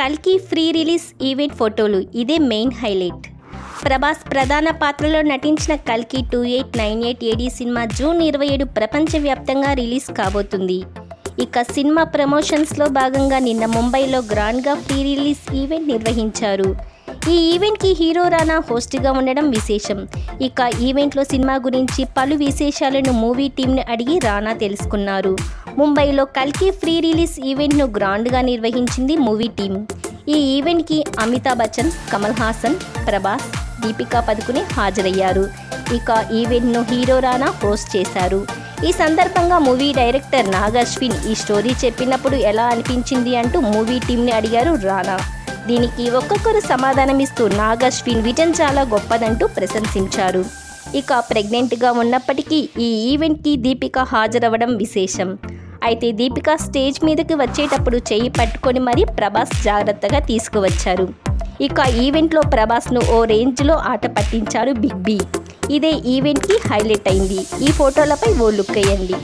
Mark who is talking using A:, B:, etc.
A: కల్కి free release event ఫోటోలు. ఇదే మెయిన్ హైలైట్. ప్రభాస్ ప్రధాన పాత్రలో నటించిన కల్కి two eight nine eight AD cinema June ఇరవై ఏడు ప్రపంచవ్యాప్తంగా రిలీజ్ కాబోతుంది. ఇక సినిమా ప్రమోషన్స్లో భాగంగా నిన్న ముంబైలో గ్రాండ్గా ఫ్రీ రిలీజ్ ఈవెంట్ నిర్వహించారు. ఈ ఈవెంట్కి హీరో రానా హోస్ట్గా ఉండడం విశేషం. ఇక ఈవెంట్లో సినిమా గురించి పలు విశేషాలను మూవీ టీంని అడిగి రానా తెలుసుకున్నారు. ముంబైలో కల్కి ఫ్రీ రిలీజ్ ఈవెంట్ను గ్రాండ్గా నిర్వహించింది మూవీ టీం ఈ ఈవెంట్కి అమితాబ్ బచ్చన్ కమల్ హాసన్ ప్రభాస్ దీపికా పదుకునే హాజరయ్యారు. ఇక ఈవెంట్ను హీరో రానా హోస్ట్ చేశారు. ఈ సందర్భంగా మూవీ డైరెక్టర్ నాగ్ అశ్విన్ ఈ స్టోరీ చెప్పినప్పుడు ఎలా అనిపించింది అంటూ మూవీ టీంని అడిగారు రానా. దీనికి ఒక్కొక్కరు సమాధానమిస్తూ నాగశ్విన్ విజన్ చాలా గొప్పదంటూ ప్రశంసించారు. ఇక ప్రెగ్నెంట్గా ఉన్నప్పటికీ ఈ ఈవెంట్కి దీపిక హాజరవ్వడం విశేషం. అయితే దీపిక స్టేజ్ మీదకి వచ్చేటప్పుడు చేయి పట్టుకొని మరీ ప్రభాస్ జాగ్రత్తగా తీసుకువచ్చారు. ఇక ఈవెంట్లో ప్రభాస్ను ఓ రేంజ్లో ఆట పట్టించారు బిగ్ బి. ఇదే ఈవెంట్కి హైలైట్ అయింది. ఈ ఫోటోలపై ఓ లుక్ అయ్యండి